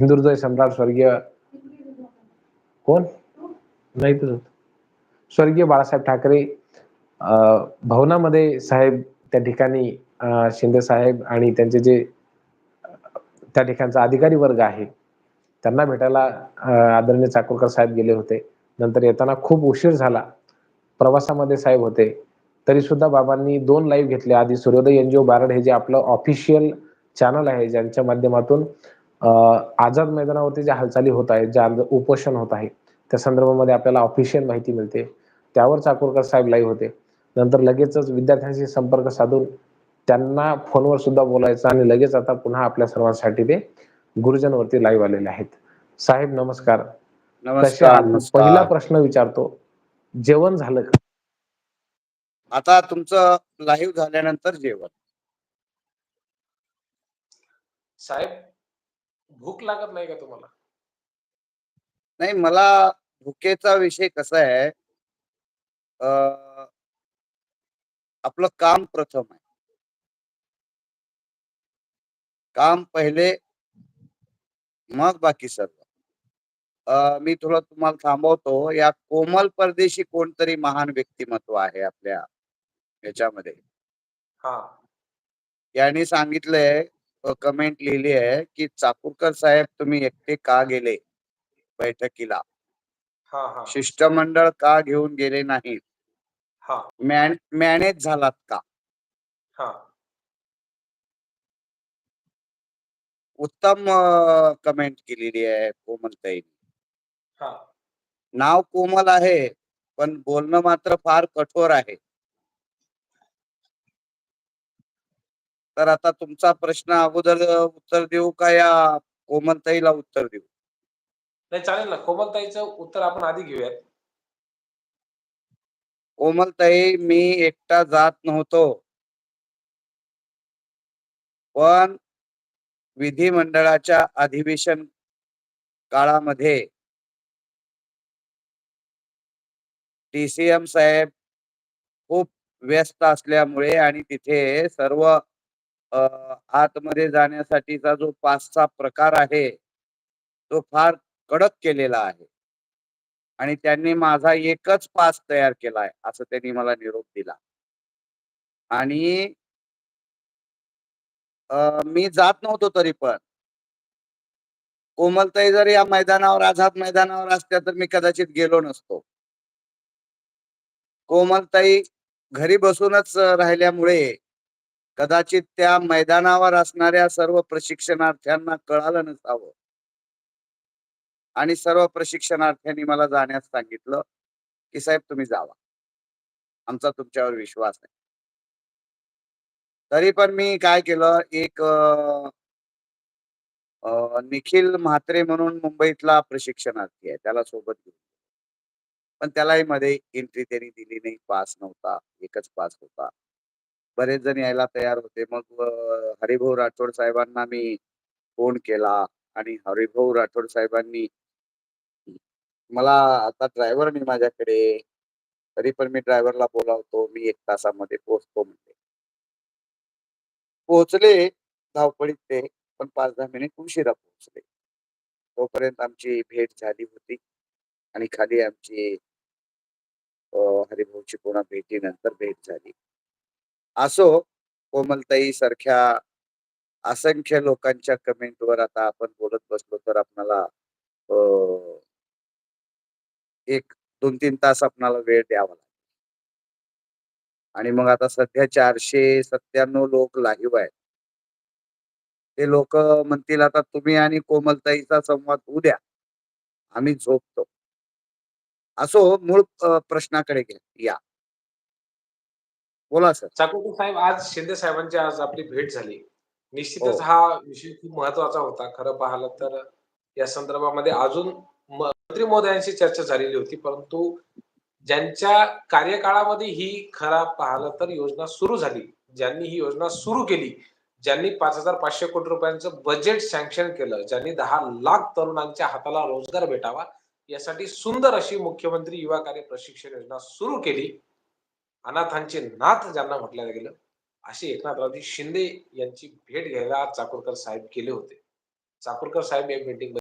हिंदुहृदय सम्राट स्वर्गीय कोण नाही स्वर्गीय बाळासाहेब ठाकरे अ, भवनामध्ये साहेब त्या ठिकाणी शिंदे साहेब आणि त्यांचे जे त्या ठिकाणचा अधिकारी वर्ग आहे त्यांना भेटायला आदरणीय चाकूरकर साहेब गेले होते. नंतर येताना खूप उशीर झाला. प्रवासामध्ये साहेब होते. तरी सुद्धा बाबांनी दोन लाईव्ह घेतले. आधी सूर्योदय एनजीओ बारड हे जे आपलं ऑफिशियल चॅनल आहे ज्यांच्या माध्यमातून आझाद मैदानावरती ज्या हालचाली होत आहेत ज्या उपोषण होत आहे त्या संदर्भामध्ये आपल्याला ऑफिशियल माहिती मिळते. त्यावर चाकूरकर साहेब लाईव्ह होते. नंतर लगेचच विद्यार्थ्यांशी संपर्क साधून त्यांना फोनवर सुद्धा बोलायचं आणि लगेच आता पुन्हा आपल्या सर्वांसाठी ते गुरुजनवरती लाईव्ह आलेले आहेत. साहेब नमस्कार. नमस्कार पहिला प्रश्न विचारतो. जेवण झालं का? आता तुमचं लाईव्ह झाल्यानंतर जेवण. साहेब भूक लागत नाही का तुम्हाला? नाही मला भुकेचा विषय कसा आहे अं, आपलं काम प्रथम आहे. काम पहिले मग बाकी सर्व. अं, मी थोडं तुम्हाला थांबवतो या कोमल परदेशी कोणतरी महान व्यक्तिमत्व आहे आपल्या याच्यामध्ये. हा. यांनी सांगितलंय कमेंट लिहिली आहे की चाकूरकर साहेब तुम्ही एकटे का गेले बैठकीला? हा हा. शिष्टमंडळ का घेऊन गेले नाहीत? हा. मॅन मॅनेज झालात का? हा. उत्तम कमेंट केलेली आहे कोमलताई हा. नाव कोमल आहे पण बोलणं मात्र फार कठोर आहे. तर आता तुमचा प्रश्न अगोदर उत्तर देऊ का या कोमलताईला उत्तर देऊ? नाही चालेल ना. कोमलताईचं उत्तर आपण आधी घेऊयात. कोमलताई मी एकटा जात नव्हतो. पण विधिमंडळाच्या अधिवेशन काळामध्ये टीसीएम साहेब खूप व्यस्त असल्यामुळे आणि तिथे सर्व आतमध्ये जाण्यासाठीचा जो पासचा प्रकार आहे तो फार कडक केलेला आहे. आणि त्यांनी माझा एकच पास तयार केलाय असं त्यांनी मला निरोप दिला. आणि मी जात नव्हतो तरी पण. कोमलताई जर या मैदानावर आझाद मैदानावर असत्या तर मी कदाचित गेलो नसतो. कोमलताई घरी बसूनच राहिल्यामुळे कदाचित त्या मैदानावर असणाऱ्या सर्व प्रशिक्षणार्थ्यांना कळालं नसावं. आणि सर्व प्रशिक्षणार्थ्यांनी मला जाण्यास सांगितलं की साहेब तुम्ही जावा. आमचा तुमच्यावर विश्वास आहे. तरी पण मी काय केलं एक निखिल म्हात्रे म्हणून मुंबईतला प्रशिक्षणार्थी आहे. त्याला सोबत घेऊन पण त्यालाही मध्ये एंट्री त्यांनी दिली नाही. पास नव्हता. एकच पास होता. बरेच जण यायला तयार होते. मग अ, हरिभाऊ राठोड साहेबांना मी फोन केला आणि हरिभाऊ राठोड साहेबांनी मला आता ड्रायव्हर नाही माझ्याकडे तरी पण मी ड्रायव्हरला बोलावतो मी एक तासामध्ये पोहोचतो म्हणते पोहोचले धावपळीत ते पण पाच दहा मिनिट उशिरा पोहोचले. तोपर्यंत आमची भेट झाली होती आणि खाली आमची अ, हरिभाऊची पुन्हा भेटीनंतर भेट झाली. असो कोमलताई सारख्या असंख्य लोकांच्या कमेंटवर आता आपण बोलत बसलो तर आपणाला अ, एक दोन तीन तास आपणाला वेळ द्यावा लागेल. आणि मग आता सध्या चारशे सत्त्याण्णव लोक लाईव्ह आहेत. ते लोक म्हणतील आता तुम्ही आणि कोमलताईचा संवाद होऊ द्या. आम्ही झोपतो. असो मूळ अ, प्रश्नाकडे घ्या या. बोला सर. चाकूरकर साहेब आज शिंदे साहेबांची आज आपली भेट झाली. निश्चितच हो. हा विषय खूप महत्त्वाचा होता. खरं पाहिलं तर या संदर्भामध्ये अजून मंत्री महोदयांशी चर्चा झालेली होती परंतु ज्यांच्या कार्यकाळामध्ये ही खरा पाहिलं तर योजना सुरू झाली. ज्यांनी ही योजना सुरू केली ज्यांनी पाच हजार पाचशे कोटी रुपयांचं बजेट सँक्शन केलं ज्यांनी दहा लाख तरुणांच्या हाताला रोजगार भेटावा यासाठी सुंदर अशी मुख्यमंत्री युवा कार्य प्रशिक्षण योजना सुरू केली. अनाथांचे नाथ ज्यांना म्हटलं गेलं अशी एकनाथरावजी शिंदे यांची भेट घ्यायला आज चाकूरकर साहेब गेले होते. चाकूरकर साहेब या मीटिंग